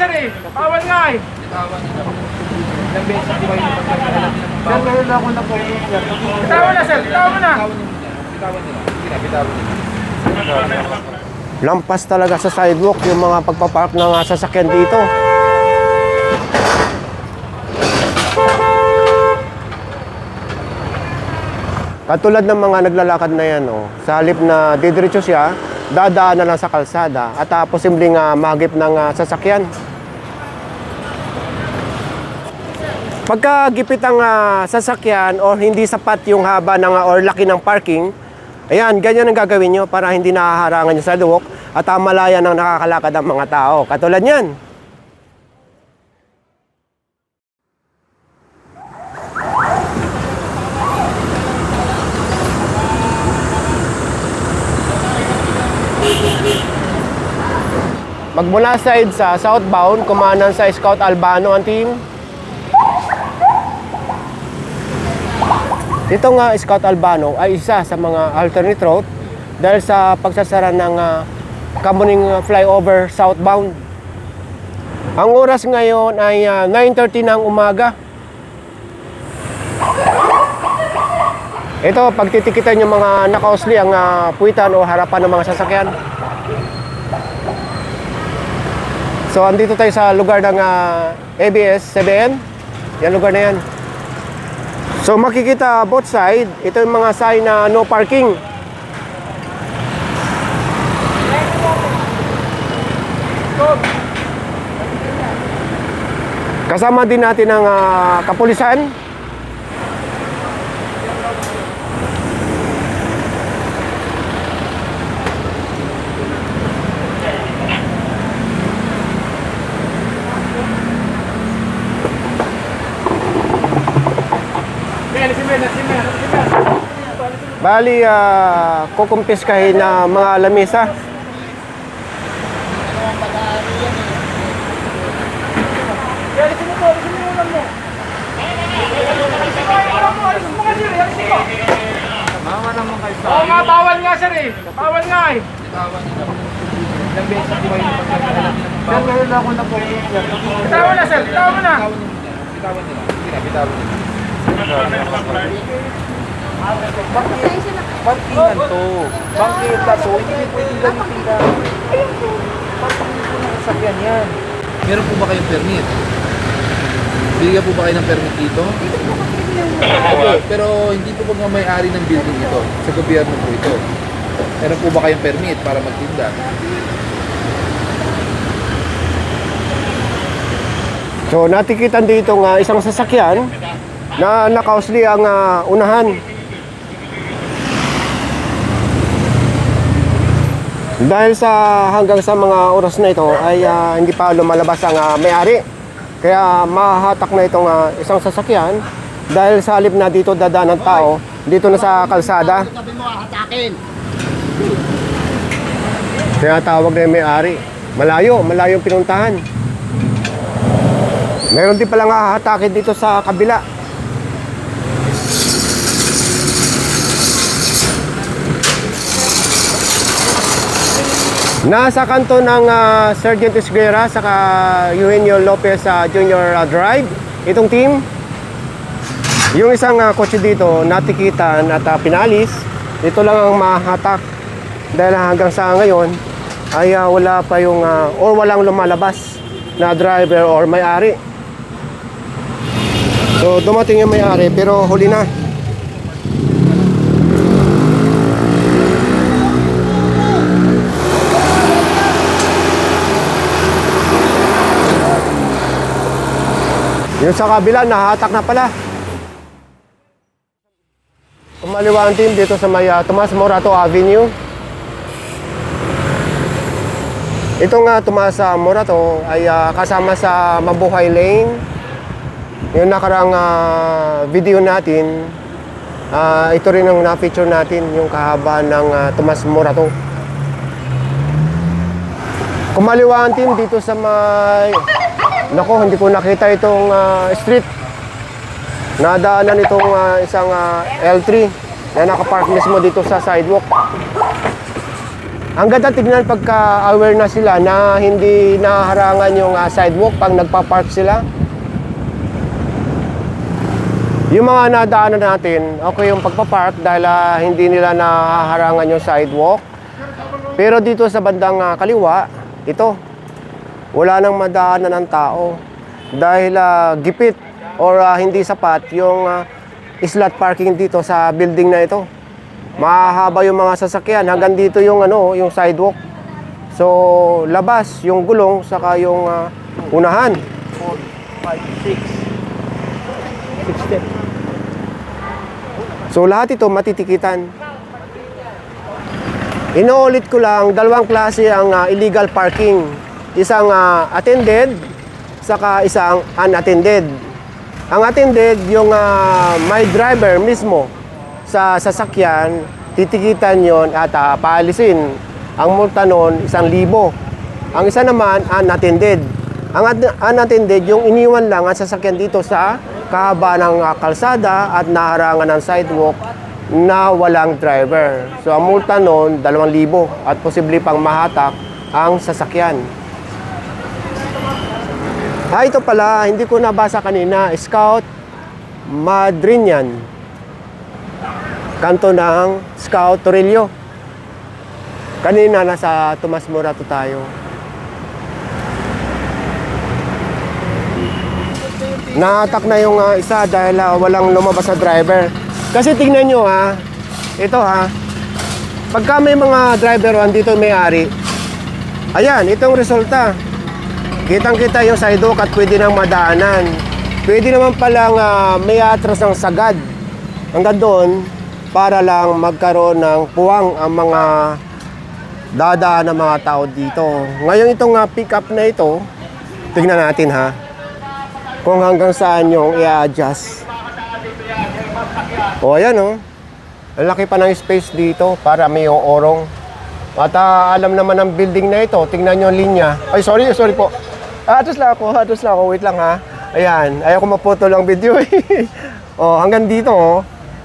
sir eh. Bawal nga eh. Ilang beses na po kayo napagkakalat nila ng bawal. Meron ako na po Bitawan na sir, bitawan na. Bitawan nila. Sige na, bitawan nila. Lampas talaga sa sidewalk yung mga pagpapark ng ah, sasakyan dito. Katulad ng mga naglalakad na yan, oh, sa halip na didiretso siya, dadaan na lang sa kalsada at uh, posibleng ah, magip ng ah, sasakyan. Pagka gipit ang ah, sasakyan or hindi sapat yung haba ng ah, or laki ng parking, ayan, ganyan ang gagawin nyo para hindi nahaharangan yung sidewalk at ah, malaya ng nakakalakad ang mga tao. Katulad niyan. Magmula sa southbound, kumanan sa Scout Albano ang team. Ito nga Scout Albano ay isa sa mga alternate route dahil sa pagsasara ng uh, Kamuning flyover southbound. Ang oras ngayon ay ah, 9.30 ng umaga. Ito, pagtitikitan yung mga nakausli ang ah, puwitan o harapan ng mga sasakyan. So, andito tayo sa lugar ng ah, ABS-CBN. Yan lugar na yan. So, makikita both side, ito yung mga sign na no parking. Kasama din natin ang ah, kapulisan. Bali, uh, kukumpiskahin na mga lamisa. Mama naman kayo sa Oo nga, bawal nga sir eh. Bawal nga eh. bitawan nila. Ilang beses na po kayo napagkakalat nila ng bawal. Meron ako na po yung Bitawan na sir, bitawan na. Bitawan nila. Bitawan nila. Na, bitawan nila. Parkingan to. To. Hindi pwede gamitin po ng sasakyan yan. Meron po ba kayong permit? Bigyan po ba kayo ng permit dito? Pero hindi po ba may-ari ng building ito? Sa gobyerno po ito. Meron po ba kayong permit para magtinda? So natikitan dito nga isang sasakyan na nakausli ang ah, unahan. Dahil sa hanggang sa mga oras na ito ay ah, hindi pa lumalabas ang ah, may-ari. Kaya mahahatak na itong ah, isang sasakyan dahil sa halip na dito dadaan ng tao dito na sa kalsada. Kaya tawag na yung may-ari. Malayo, malayo pinuntahan. Meron din palang hahatakin dito sa kabila. Nasa kanto ng ah, Sergeant Esguera saka Eugenio Lopez sa Junior ah, Drive. Itong team, yung isang ah, kotse dito natikitan at ah, pinalis. Ito lang ang mahatak dahil hanggang sa ngayon ay ah, wala pa yung ah, or walang lumalabas na driver or may-ari. So dumating yung may-ari pero huli na. Yung sa kabila, nahatak na pala. Kumaliwaan team dito sa may ah, Tomas Morato Avenue. Ito nga Tomas ah, Morato ay ah, kasama sa Mabuhay Lane. Yung nakarang ah, video natin, ah, ito rin ang na-feature natin, yung kahaba ng ah, Tomas Morato. Kumaliwaan team dito sa may... Nako, hindi ko nakita itong ah, street. Nadaanan itong ah, isang ah, L3 na nakapark mismo dito sa sidewalk. Ang ganda tignan pagka aware na sila na hindi naharangan yung ah, sidewalk pag nagpa-park sila. Yung mga nadaanan natin, okay yung pagpa-park dahil ah, hindi nila nahaharangan yung sidewalk. Pero dito sa bandang ah, kaliwa, ito, wala nang madaanan ng tao dahil ah, gipit or ah, hindi sapat yung ah, slot parking dito sa building na ito. Mahahaba yung mga sasakyan hanggang dito yung ano, yung sidewalk. So, labas yung gulong saka yung ah, unahan. 4, 5, 6. 6 step. So lahat ito matitikitan. Inuulit ko lang, dalawang klase ang ah, illegal parking. Isang ah, attended, saka isang unattended. Ang attended, yung ah, may driver mismo sa sasakyan, titikitan yon at ah, paalisin. Ang multa nun, isang libo. Ang isa naman, unattended. Ang un- unattended, yung iniwan lang ang sasakyan dito sa kahaba ng ah, kalsada at naharangan ng sidewalk na walang driver. So ang multa noon, 2,000 at posible pang mahatak ang sasakyan. Ah, ito pala, hindi ko nabasa kanina, Scout Madrinian. Kanto ng Scout Torrillo. Kanina nasa Tomas Morato tayo. Nahatak na yung ah, isa dahil ah, walang lumabas na driver. Kasi tingnan nyo ha, ito ha, pagka may mga driver andito may ari, ayan, itong resulta. Kitang kita yung sidewalk at pwede nang madaanan. Pwede naman palang ah, may atras ng sagad hanggang doon para lang magkaroon ng puwang ang mga dadaan ng mga tao dito. Ngayon itong ah, pick-up na ito, tignan natin ha, kung hanggang saan yung i-adjust. O ayan o. Ang laki pa ng space dito para may orong. At ah, alam naman ng building na ito, tingnan nyo ang linya. Ay, sorry, sorry po. Ah, atos lang ako, atos lang ako. Wait lang ha. Ayan, ayaw ko maputol ang video eh. o, hanggang dito o.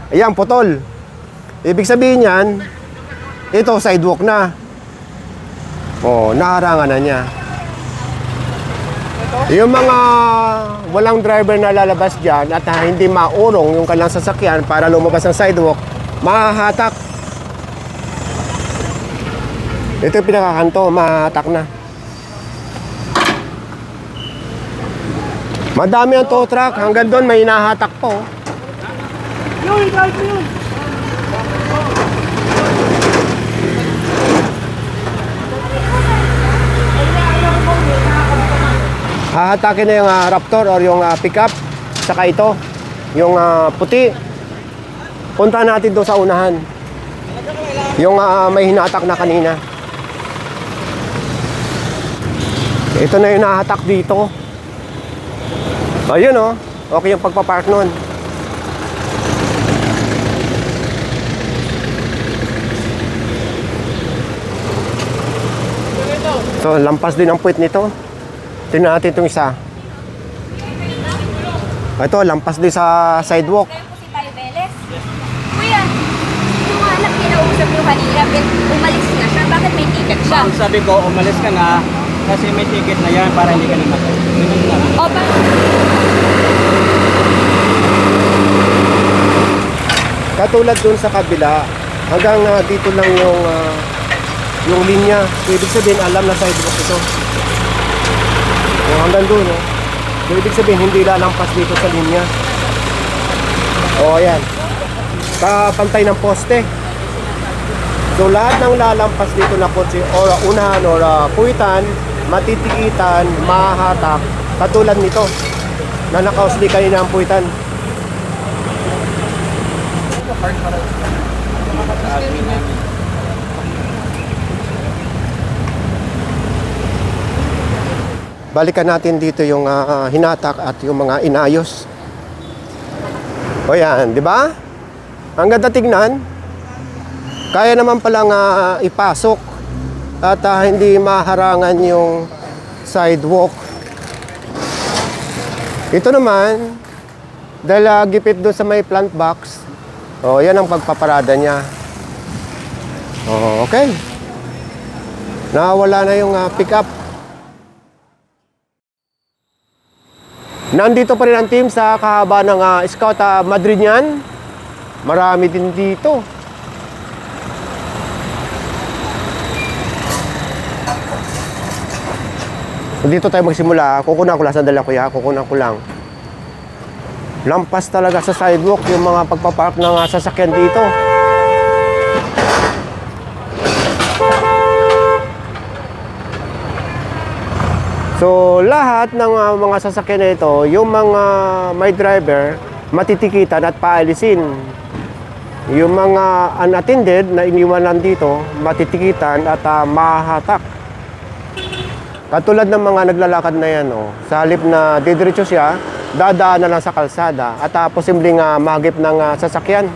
Ayan, putol. Ibig sabihin yan, ito sidewalk na. O, naharangan na niya. Yung mga walang driver na lalabas dyan at ah, hindi maurong yung kanilang sasakyan para lumabas ng sidewalk, mahahatak. Ito yung pinakakanto, mahahatak na. Madami ang tow truck, hanggang doon may hinahatak po. Hahatakin na yung ah, Raptor or yung ah, pickup, saka ito, yung ah, puti. Punta natin doon sa unahan. Yung ah, may hinatak na kanina. Ito na yung nahatak dito. Ayun oh, okay yung pagpapark nun. So, lampas din ang puwit nito. Tingnan natin itong isa. Ito, lampas din sa sidewalk. Kuya, yung anak kinausap nyo kanina, umalis na siya. Bakit may ticket siya? Ma'am, sabi ko, umalis ka na kasi may ticket na yan para hindi ka na matay. Ganun lang. O, ba? Katulad dun sa kabila, hanggang ah, dito lang yung ah, yung linya. So, ibig sabihin, alam na sidewalk ito. Yung hanggang dun, no? So, ibig sabihin, hindi lalampas dito sa linya. O, ayan. Kapantay ng poste. So, lahat ng lalampas dito na kotse, or unahan, or ah, puwitan, matitikitan, mahahatak, katulad nito, na nakausli kanina ang puwitan. Balikan natin dito yung ah, hinatak at yung mga inayos. O yan, di ba? Ang ganda tignan. Kaya naman palang ah, ipasok at ah, hindi maharangan yung sidewalk. Ito naman, dahil ah, gipit doon sa may plant box, o yan ang pagpaparada niya. O, okay. Nawala na yung ah, pick-up. Nandito pa rin ang team sa kahaba ng ah, Scout ah, Madrid niyan. Marami din dito. Dito tayo magsimula. Kukunan ko lang. Sandali lang, kuya. Kukunan ko lang. Lampas talaga sa sidewalk yung mga pagpapark ng ah, sasakyan dito. So, lahat ng ah, mga sasakyan na ito, yung mga may driver, matitikitan at paalisin. Yung mga unattended na iniwanan dito, matitikitan at ah, mahahatak. Katulad ng mga naglalakad na yan, oh, sa halip na didiretso siya, dadaan na lang sa kalsada at uh, posibleng uh, magip ng ah, sasakyan.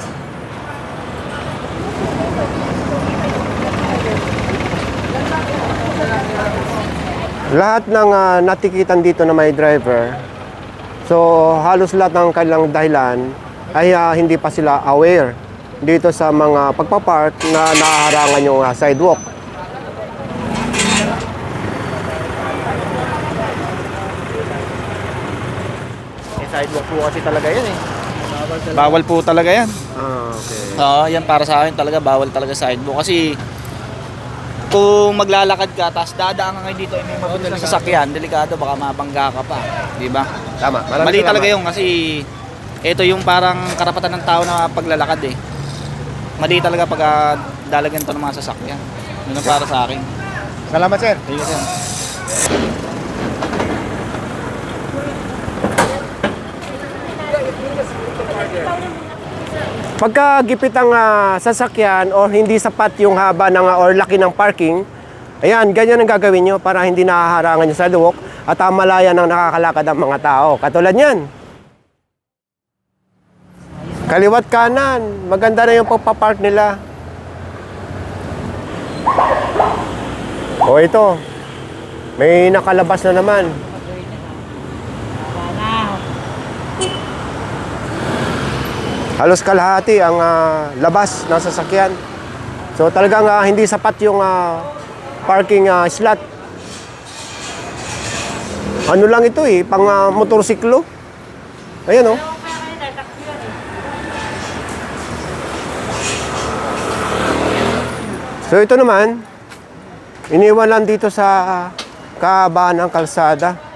Lahat ng ah, natikitan dito na may driver, so halos lahat ng kanilang dahilan ay ah, hindi pa sila aware dito sa mga pagpapark na nahaharangan yung ah, sidewalk. Sidewalk po kasi talaga yan eh. Bawal po talaga yan. Ah, okay. Oo, yan para sa akin talaga bawal talaga sidewalk kasi kung maglalakad ka tapos dadaan ka ngayon dito ay may mabilis na sasakyan, delikado baka mabangga ka pa, di ba? Tama. Maraming Mali salamat. talaga yun kasi ito yung parang karapatan ng tao na paglalakad eh. Mali talaga pag uh, dalagan to ng mga sasakyan. Yun ang para sa akin. Salamat, sir. Sige, sir. Pagka gipit ang ah, sasakyan o hindi sapat yung haba ng ah, or laki ng parking, ayan, ganyan ang gagawin nyo para hindi nahaharangan yung sidewalk at malaya ng nakakalakad ang mga tao. Katulad yan. Kaliwat kanan, maganda na yung pagpapark nila. O ito, may nakalabas na naman. Halos kalahati ang ah, labas ng sasakyan. So talagang ah, hindi sapat yung ah, parking ah, slot. Ano lang ito eh, pang ah, motorsiklo. Ayan oh. So ito naman, iniwan lang dito sa kahabaan ng kalsada.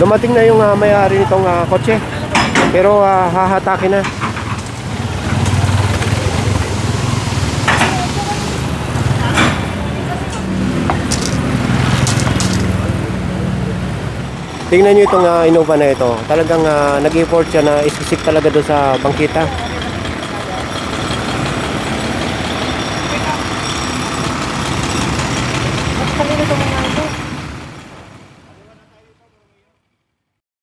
Dumating na yung ah, may-ari nitong ah, kotse. Pero ah, hahatakin na. Tingnan nyo itong ah, Innova na ito. Talagang ah, nag-import siya na isisik talaga doon sa bangkita.